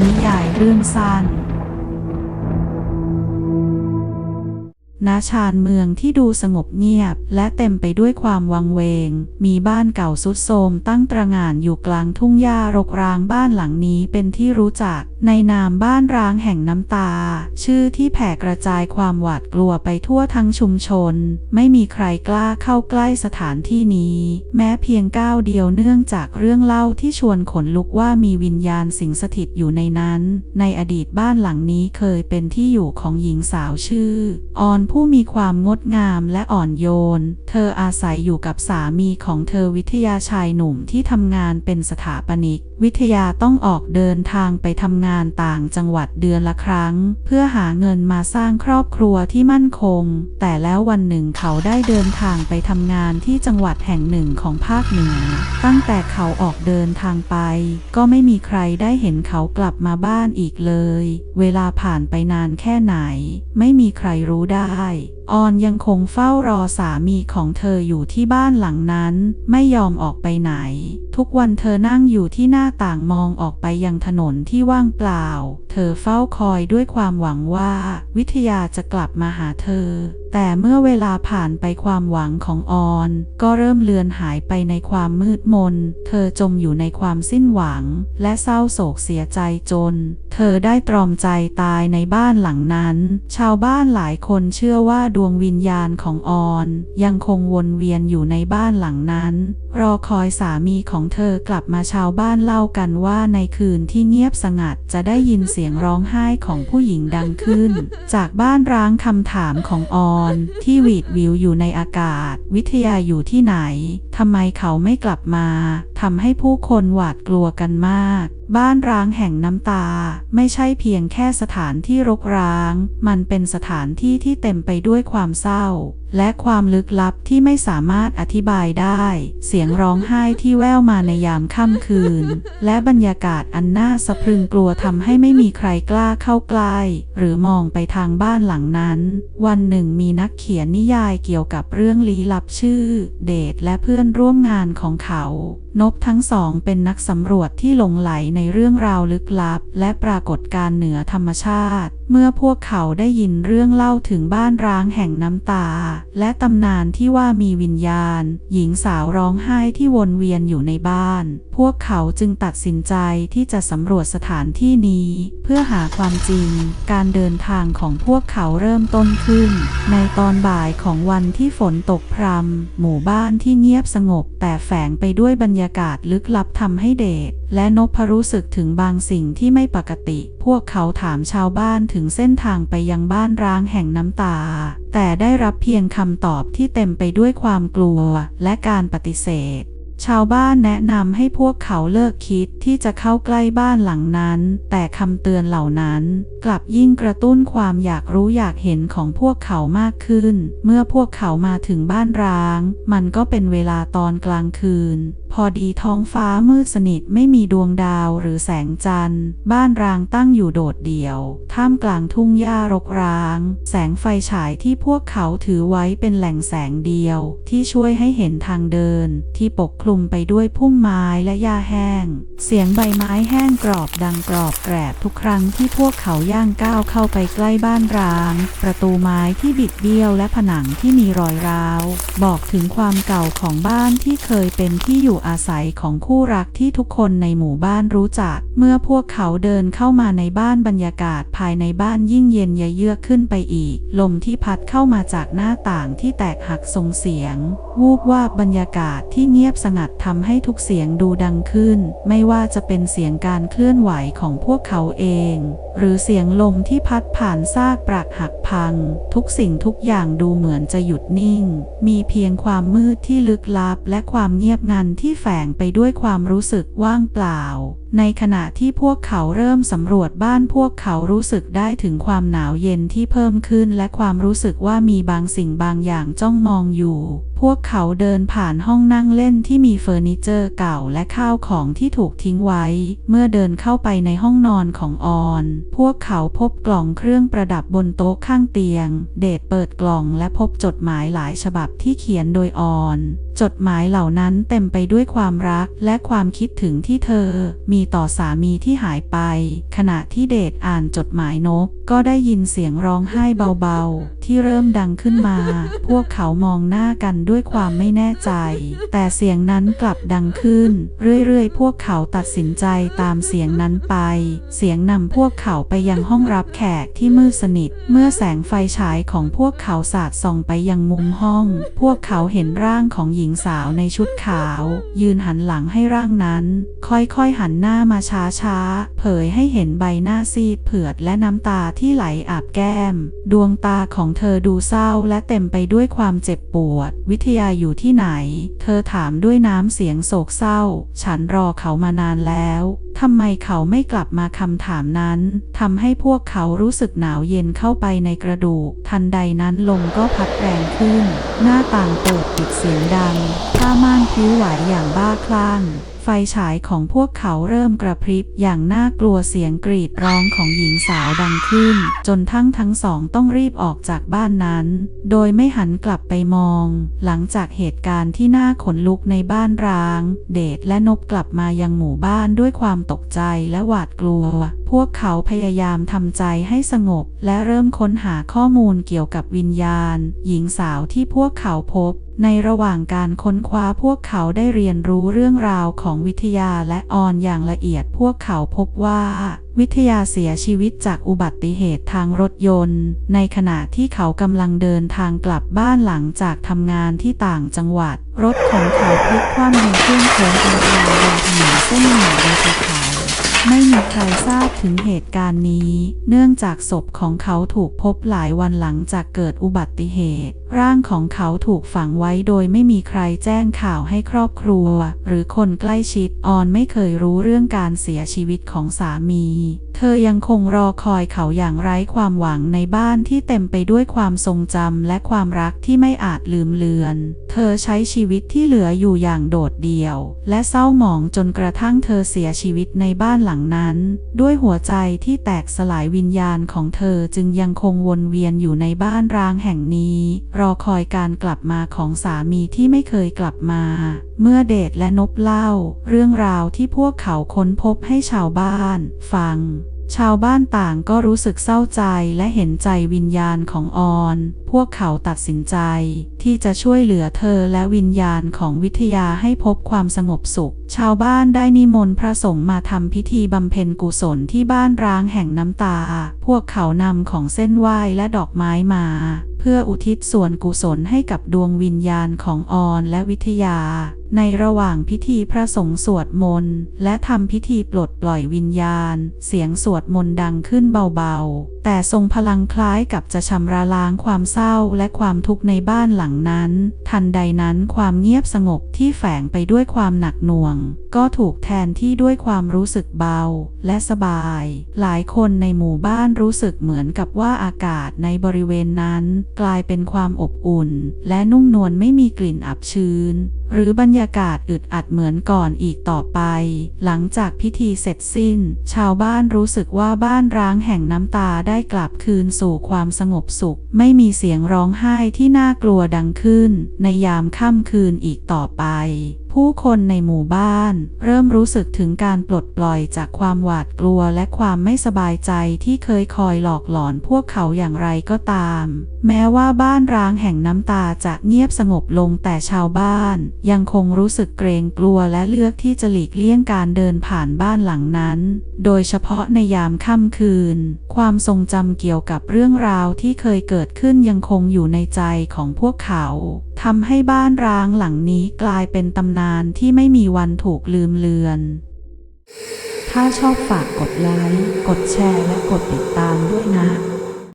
นิยายเรื่องสั้น ณชานเมืองที่ดูสงบเงียบ และเต็มไปด้วยความวังเวง มีบ้านเก่าสุดโทรมตั้งตระหง่านอยู่กลางทุ่งหญ้ารกร้างบ้านหลังนี้เป็นที่รู้จัก ในนามบ้านร้างแห่งน้ำตา ชื่อที่แผ่กระจายความหวาดกลัวไปทั่วทั้งชุมชน ไม่มีใครกล้าเข้าใกล้สถานที่นี้ แม้เพียงก้าวเดียวเนื่องจากเรื่องเล่าที่ชวนขนลุกว่ามีวิญญาณสิงสถิตอยู่ในนั้น ในอดีตบ้านหลังนี้เคยเป็นที่อยู่ของหญิงสาวชื่อออนผู้มีความงดงามและอ่อนโยน เธออาศัยอยู่กับสามีของเธอวิทยาชายหนุ่มที่ทำงานเป็นสถาปนิกวิทยาต้องออกเดินทางไปทำงานต่างจังหวัดเดือนละครั้ง เพื่อหาเงินมาสร้างครอบครัวที่มั่นคง แต่แล้ววันหนึ่งเขาได้เดินทางไปทำงานที่จังหวัดแห่งหนึ่งของภาคเหนือ ตั้งแต่เขาออกเดินทางไป ก็ไม่มีใครได้เห็นเขากลับมาบ้านอีกเลย เวลาผ่านไปนานแค่ไหน ไม่มีใครรู้ได้ออนยังคงเฝ้ารอสามีของเธออยู่ที่บ้านหลังนั้น ไม่ยอมออกไปไหน ทุกวันเธอนั่งอยู่ที่หน้าาต่างมองออกไปยังถนนที่ว่างเปล่า เธอเฝ้าคอยด้วยความหวังว่า วิทยาจะกลับมาหาเธอ แต่เมื่อเวลาผ่านไปความหวังของออน ก็เริ่มเลือนหายไปในความมืดมน เธอจมอยู่ในความสิ้นหวัง และเศร้าโศกเสียใจจน เธอได้ตรอมใจตายในบ้านหลังนั้น ชาวบ้านหลายคนเชื่อว่าดวงวิญญาณของออน ยังคงวนเวียนอยู่ในบ้านหลังนั้น รอคอยสามีของเธอกลับมาชาวบ้านเล่ากันว่าในคืนที่เงียบสงัดจะได้ยินเสียงร้องไห้ของผู้หญิงดังขึ้น จากบ้านร้างคำถามของออนที่หวีดวิวอยู่ในอากาศ วิทยาอยู่ที่ไหนทำไมเขาไม่กลับมาทำให้ผู้คนหวาดกลัวกันมาก บ้านร้างแห่งน้ำตา ไม่ใช่เพียงแค่สถานที่รกร้าง มันเป็นสถานที่ที่เต็มไปด้วยความเศร้า และความลึกลับที่ไม่สามารถอธิบายได้ เสียงร้องไห้ที่แว่วมาในยามค่ำคืน และบรรยากาศอันน่าสะพรึงกลัวทำให้ไม่มีใครกล้าเข้าใกล้หรือมองไปทางบ้านหลังนั้น วันหนึ่งมีนักเขียนนิยายเกี่ยวกับเรื่องลี้ลับชื่อ เดทและเพื่อนร่วมงานของเขา นบทั้งสองเป็นนักสำรวจที่หลงไหลในเรื่องราวลึกลับ และปรากฏการณ์เหนือธรรมชาติ เมื่อพวกเขาได้ยินเรื่องเล่าถึงบ้านร้างแห่งน้ำตา และตำนานที่ว่ามีวิญญาณ หญิงสาวร้องไห้ที่วนเวียนอยู่ในบ้าน พวกเขาจึงตัดสินใจที่จะสำรวจสถานที่นี้ เพื่อหาความจริง การเดินทางของพวกเขาเริ่มต้นขึ้น ในตอนบ่ายของวันที่ฝนตกพรำหมู่บ้านที่เงียบสงบแต่แฝงไปด้วยบรรยายากาศลึกลับทำให้เดชและนพรู้สึกถึงบางสิ่งที่ไม่ปกติ พวกเขาถามชาวบ้านถึงเส้นทางไปยังบ้านร้างแห่งน้ำตา แต่ได้รับเพียงคำตอบที่เต็มไปด้วยความกลัวและการปฏิเสธชาวบ้านแนะนำให้พวกเขาเลิกคิดที่จะเข้าใกล้บ้านหลังนั้น แต่คำเตือนเหล่านั้น กลับยิ่งกระตุ้นความอยากรู้อยากเห็นของพวกเขามากขึ้น เมื่อพวกเขามาถึงบ้านร้าง มันก็เป็นเวลาตอนกลางคืน พอดีท้องฟ้ามืดสนิทไม่มีดวงดาวหรือแสงจันทร์ บ้านร้างตั้งอยู่โดดเดี่ยว ท่ามกลางทุ่งหญ้ารกร้าง แสงไฟฉายที่พวกเขาถือไว้เป็นแหล่งแสงเดียว ที่ช่วยให้เห็นทางเดิน ที่ปกคลุมไปด้วยพุ่มไม้และหญ้าแห้ง เสียงใบไม้แห้งกรอบดังกรอบแกรบทุกครั้งที่พวกเขาย่างก้าวเข้าไปใกล้บ้านร้าง ประตูไม้ที่บิดเบี้ยวและผนังที่มีรอยร้าว บอกถึงความเก่าของบ้านที่เคยเป็นที่อยู่อาศัยของคู่รักที่ทุกคนในหมู่บ้านรู้จัก เมื่อพวกเขาเดินเข้ามาในบ้านบรรยากาศภายในบ้านยิ่งเย็นยเยือกขึ้นไปอีก ลมที่พัดเข้ามาจากหน้าต่างที่แตกหักทรงเสียง วูบว่าบบรรยากาศที่เงียบสงัดทำให้ทุกเสียงดูดังขึ้น ไม่ว่าจะเป็นเสียงการเคลื่อนไหวของพวกเขาเอง หรือเสียงลมที่พัดผ่านซากปรักหักพัง ทุกสิ่งทุกอย่างดูเหมือนจะหยุดนิ่ง มีเพียงความมืดที่ลึกลับและความเงียบงันที่แฝงไปด้วยความรู้สึกว่างเปล่า ในขณะที่พวกเขาเริ่มสำรวจบ้านพวกเขารู้สึกได้ถึงความหนาวเย็นที่เพิ่มขึ้นและความรู้สึกว่ามีบางสิ่งบางอย่างจ้องมองอยู่ พวกเขาเดินผ่านห้องนั่งเล่นที่มีเฟอร์นิเจอร์เก่าและข้าวของที่ถูกทิ้งไว้ เมื่อเดินเข้าไปในห้องนอนของออน พวกเขาพบกล่องเครื่องประดับบนโต๊ะข้างเตียง เดทเปิดกล่องและพบจดหมายหลายฉบับที่เขียนโดยออน จดหมายเหล่านั้นเต็มไปด้วยความรักและความคิดถึงที่เธอ มีต่อสามีที่หายไป ขณะที่เดชอ่านจดหมายนกก็ได้ยินเสียงร้องไห้เบาๆ ที่เริ่มดังขึ้นมา พวกเขามองหน้ากันด้วยความไม่แน่ใจ แต่เสียงนั้นกลับดังขึ้น เรื่อยๆ พวกเขาตัดสินใจตามเสียงนั้นไป เสียงนำพวกเขาไปยังห้องรับแขกที่มืดสนิท เมื่อแสงไฟฉายของพวกเขาสาดส่องไปยังมุมห้อง พวกเขาเห็นร่างของหญิงสาวในชุดขาว ยืนหันหลังให้ร่างนั้น ค่อยๆหันหน้ามาช้าๆ เผยให้เห็นใบหน้าซีดเผือดและน้ำตาที่ไหลอาบแก้ม ดวงตาของเธอดูเศร้าและเต็มไปด้วยความเจ็บปวด วิทยาอยู่ที่ไหน เธอถามด้วยน้ำเสียงโศกเศร้า ฉันรอเขามานานแล้วทำไมเขาไม่กลับมาคำถามนั้นทำให้พวกเขารู้สึกหนาวเย็นเข้าไปในกระดูก ทันใดนั้นลมก็พัดแรงขึ้น หน้าต่างเปิดปิดเสียงดังผ้าม่านพิ้วไหวอย่างบ้าคลั่งไฟฉายของพวกเขาเริ่มกระพริบอย่างน่ากลัวเสียงกรีดร้องของหญิงสาวดังขึ้น จนทั้งทั้งสองต้องรีบออกจากบ้านนั้น โดยไม่หันกลับไปมอง หลังจากเหตุการณ์ที่น่าขนลุกในบ้านร้าง เดชและนบกลับมายังหมู่บ้านด้วยความตกใจและหวาดกลัว พวกเขาพยายามทำใจให้สงบ และเริ่มค้นหาข้อมูลเกี่ยวกับวิญญาณ หญิงสาวที่พวกเขาพบ ในระหว่างการค้นคว้าพวกเขาได้เรียนรู้เรื่องราวของวิทยาและออนอย่างละเอียดพวกเขาพบว่า วิทยาเสียชีวิตจากอุบัติเหตุทางรถยนต์ ในขณะที่เขากำลังเดินทางกลับบ้านหลังจากทำงานที่ต่างจังหวัด รถของเขาพลิกคว่ำในช่วงโค้งอันตรายบนถนนเส้นหนึ่งในภูเขา ไม่มี ใครทราบถึงเหตุการณ์นี้ เนื่องจากศพของเขาถูกพบหลายวันหลังจากเกิดอุบัติเหตุ ร่างของเขาถูกฝังไว้โดยไม่มีใครแจ้งข่าวให้ครอบครัว หรือคนใกล้ชิดออนไม่เคยรู้เรื่องการเสียชีวิตของสามี เธอยังคงรอคอยเขาอย่างไร้ความหวังในบ้านที่เต็มไปด้วยความทรงจำและความรักที่ไม่อาจลืมเลือน เธอใช้ชีวิตที่เหลืออยู่อย่างโดดเดี่ยว และเศร้าหมองจนกระทั่งเธอเสียชีวิตในบ้านหลังนั้นด้วยหัวใจที่แตกสลายวิญญาณของเธอจึงยังคงวนเวียนอยู่ในบ้านร้างแห่งนี้ รอคอยการกลับมาของสามีที่ไม่เคยกลับมา เมื่อเดชและนบเล่า เรื่องราวที่พวกเขาค้นพบให้ชาวบ้าน ฟัง ชาวบ้านต่างก็รู้สึกเศร้าใจและเห็นใจวิญญาณของออน พวกเขาตัดสินใจ ที่จะช่วยเหลือเธอและวิญญาณของวิทยาให้พบความสงบสุข ชาวบ้านได้นิมนต์พระสงฆ์มาทำพิธีบำเพ็ญกุศลที่บ้านร้างแห่งน้ำตา พวกเขานำของเส้นไหว้และดอกไม้มา พื่ออุทิศส่วนกุศลให้กับดวงวิญญาณของออนและวิทยา ในระหว่างพิธีพระสงฆ์สวดมนต์และทำพิธีปลดปล่อยวิญญาณ เสียงสวดมนต์ดังขึ้นเบาๆ แต่ทรงพลังคล้ายกับจะชำระล้างความเศร้าและความทุกข์ในบ้านหลังนั้น ทันใดนั้นความเงียบสงบที่แฝงไปด้วยความหนักหน่วง ก็ถูกแทนที่ด้วยความรู้สึกเบาและสบาย หลายคนในหมู่บ้านรู้สึกเหมือนกับว่าอากาศในบริเวณนั้น กลายเป็นความอบอุ่น และนุ่มนวลไม่มีกลิ่นอับชื้นหรือบรรยากาศอึดอัดเหมือนก่อนอีกต่อไป หลังจากพิธีเสร็จสิ้น ชาวบ้านรู้สึกว่าบ้านร้างแห่งน้ำตาได้กลับคืนสู่ความสงบสุข ไม่มีเสียงร้องไห้ที่น่ากลัวดังขึ้น ในยามค่ำคืนอีกต่อไป ผู้คนในหมู่บ้าน เริ่มรู้สึกถึงการปลดปล่อยจากความหวาดกลัวและความไม่สบายใจที่เคยคอยหลอกหลอนพวกเขาอย่างไรก็ตาม แม้ว่าบ้านร้างแห่งน้ำตาจะเงียบสงบลงแต่ชาวบ้าน ยังคงรู้สึกเกรงกลัวและเลือกที่จะหลีกเลี่ยงการเดินผ่านบ้านหลังนั้น โดยเฉพาะในยามค่ำคืน ความทรงจำเกี่ยวกับเรื่องราวที่เคยเกิดขึ้นยังคงอยู่ในใจของพวกเขาทำให้บ้านร้างหลังนี้กลายเป็นตำนานที่ไม่มีวันถูกลืมเลือน ถ้าชอบฝากกดไลค์ กดแชร์และกดติดตามด้วยนะ